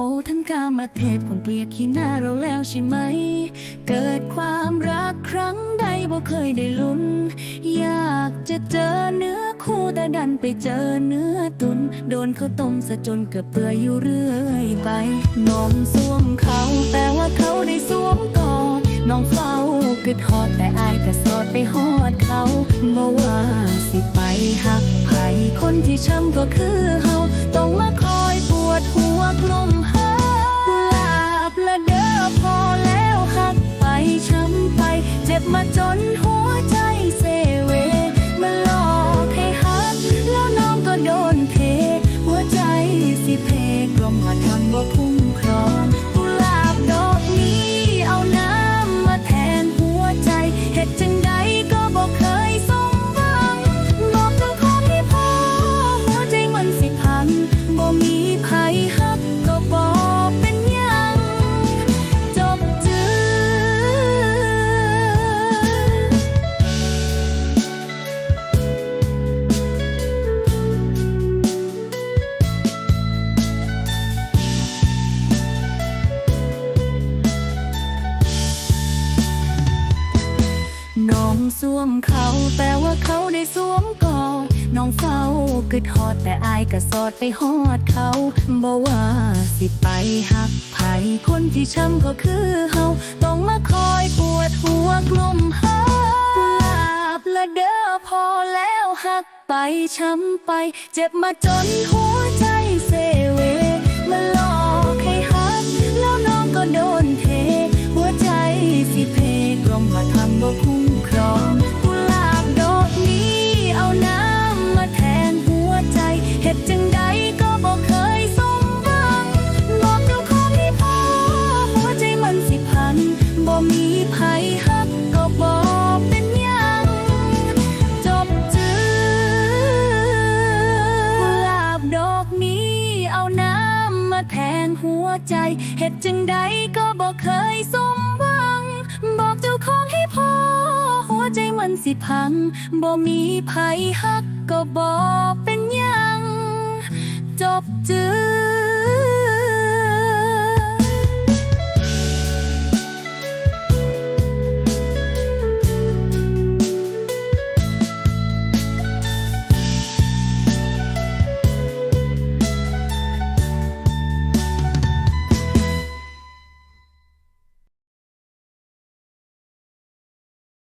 โอ้ท่านกามาเทพคงเกลียดขี้หน้าเราแล้วใช่ไหม เกิดความรักครั้งใดบ่เคยได้ลุ้น อยากจะเจอเนื้อคู่แต่ดันไปเจอเนื้อตุน โดนเขาต้มซะจนเกือบเปื่อยอยู่เรื่อยไปน้องสวมเขาแต่ว่าเขาได้สวมก่อนน้องเฝ้ากึดฮอดแต่อายก็สอดไปฮอดเขาบ่ว่าสิไปหักไผคนที่ช้ำก็คือ น้องสวมเขาแต่ว่าเขาได้สวมกอนน้องเฝ้ากึดฮอดแต่อายก็สอดไปฮอดเขาบอกว่าสิไปหักไผคนที่ช้ำก็คือเฮาต้องมาคอยปวดหัวกลุ่มหาลาบละเด้อพอแล้วหักไปช้ำไป เจ็บมาจนหัว ครองกุหลาบดอกนี้เอาน้ำมาแทนหัวใจเฮ็ดจังใดก็บ่เคยสมหวังบอกเจ้าของให้พอหัวใจมันสิพันบ่มีไผฮักก็บอกเป็นหยังจบจือกุหลาบดอกนี้เอาน้ำมาแทนหัวใจเฮ็ดจังใดก็บอกเคยสมหวังบอกเจ้าของให้พอ ใจมันสิพัง บ่มีไผฮักก็บอกเป็นยัง จบจือ